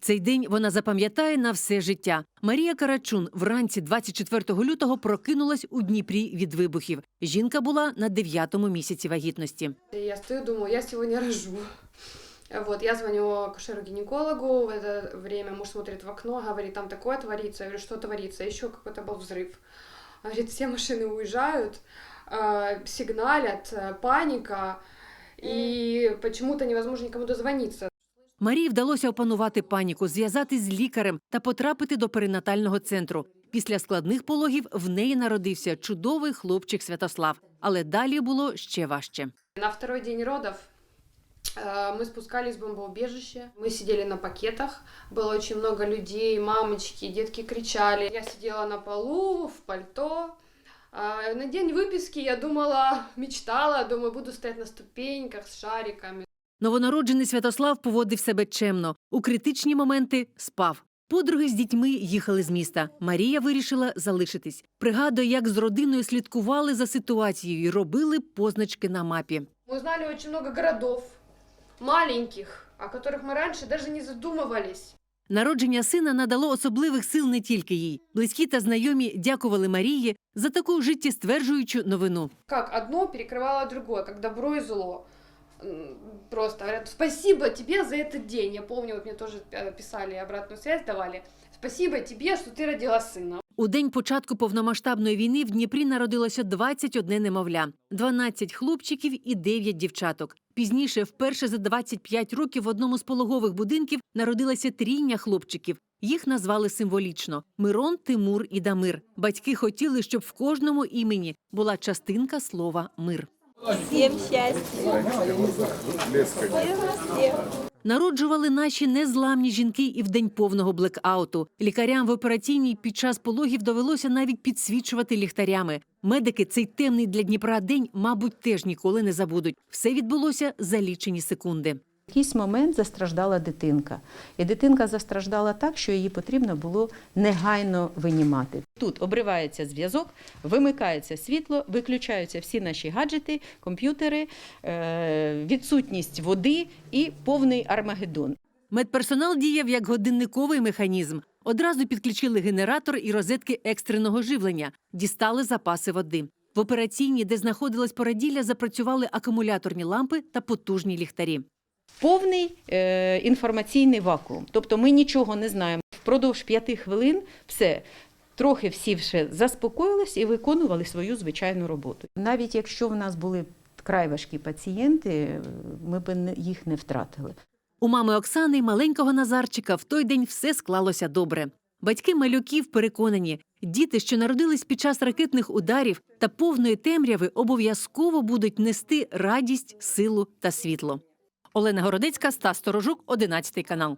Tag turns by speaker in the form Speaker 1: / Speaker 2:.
Speaker 1: Цей день вона запам'ятає на все життя. Марія Карачун вранці 24 лютого прокинулась у Дніпрі від вибухів. Жінка була на дев'ятому місяці вагітності.
Speaker 2: И Я стою, думаю, я сегодня рожу. Вот, я звоню акушеру-гинекологу, в это время муж смотрит в окно, говорит, там такое творится. Я говорю, что творится? Еще какой-то был взрыв. Говорит, все машины уезжают, э, сигналят, э, паника, и почему-то невозможно никому дозвониться.
Speaker 1: Марії вдалося опанувати паніку, зв'язатись з лікарем та потрапити до перинатального центру. Після складних пологів в неї народився чудовий хлопчик Святослав. Але далі було ще важче.
Speaker 2: На второй день родов э, мы спускались в бомбоубежище. Мы сидели на пакетах. Было очень много людей, мамочки, детки кричали. Я сидела на полу в пальто. А, На день выписки я думала, мечтала, думаю, буду стоять на ступеньках с шариками.
Speaker 1: Новонароджений Святослав поводив себе чемно. У критичні моменти спав. Подруги з дітьми їхали з міста. Марія вирішила залишитись. Пригадує, як з родиною слідкували за ситуацією і робили позначки на мапі.
Speaker 2: Мы узнали очень много городов, маленьких, о которых мы раньше даже не задумывались.
Speaker 1: Народження сина надало особливих сил не тільки їй. Близькі та знайомі дякували Марії за таку життєстверджуючу новину.
Speaker 2: Как одно перекрывало другое, как добро и зло. М, Просто говорят, спасибо тебе за этот день. Я помню, вот мне тоже э, писали, обратную связь давали. Спасибо тебе, что ты родила сына.
Speaker 1: У день початку повномасштабної війни в Дніпрі народилося 21 немовля, 12 хлопчиків і 9 дівчаток. Пізніше, вперше за 25 років, в одному з пологових будинків народилася трійня хлопчиків. Їх назвали символічно Мирон, Тимур і Дамир. Батьки хотіли, щоб в кожному імені була частинка слова мир.
Speaker 3: Всем щастя.
Speaker 1: Народжували наші незламні жінки і в день повного блекауту. Лікарям в операційній під час пологів довелося навіть підсвічувати ліхтарями. Медики цей темний для Дніпра день, мабуть, теж ніколи не забудуть. Все відбулося за лічені секунди.
Speaker 4: Якийсь момент застраждала дитинка. І дитинка застраждала так, що її потрібно було негайно винімати. Тут обривається зв'язок, вимикається світло, виключаються всі наші гаджети, комп'ютери, е, відсутність води і повний армагеддон.
Speaker 1: Медперсонал діяв як годинниковий механізм. Одразу підключили генератор і розетки екстреного живлення, дістали запаси води. В операційній, де знаходилась породілля, запрацювали акумуляторні лампи та потужні ліхтарі.
Speaker 4: Повний е, інформаційний вакуум. Тобто ми нічого не знаємо. Впродовж п'яти хвилин все. Трохи всі вже заспокоїлись і виконували свою звичайну роботу. Навіть якщо в нас були край важкі пацієнти, ми б їх не втратили.
Speaker 1: У мами Оксани й маленького Назарчика в той день все склалося добре. Батьки малюків переконані, діти, що народились під час ракетних ударів та повної темряви, обов'язково будуть нести радість, силу та світло. Олена Городицька Стас Сторожук, 11 канал.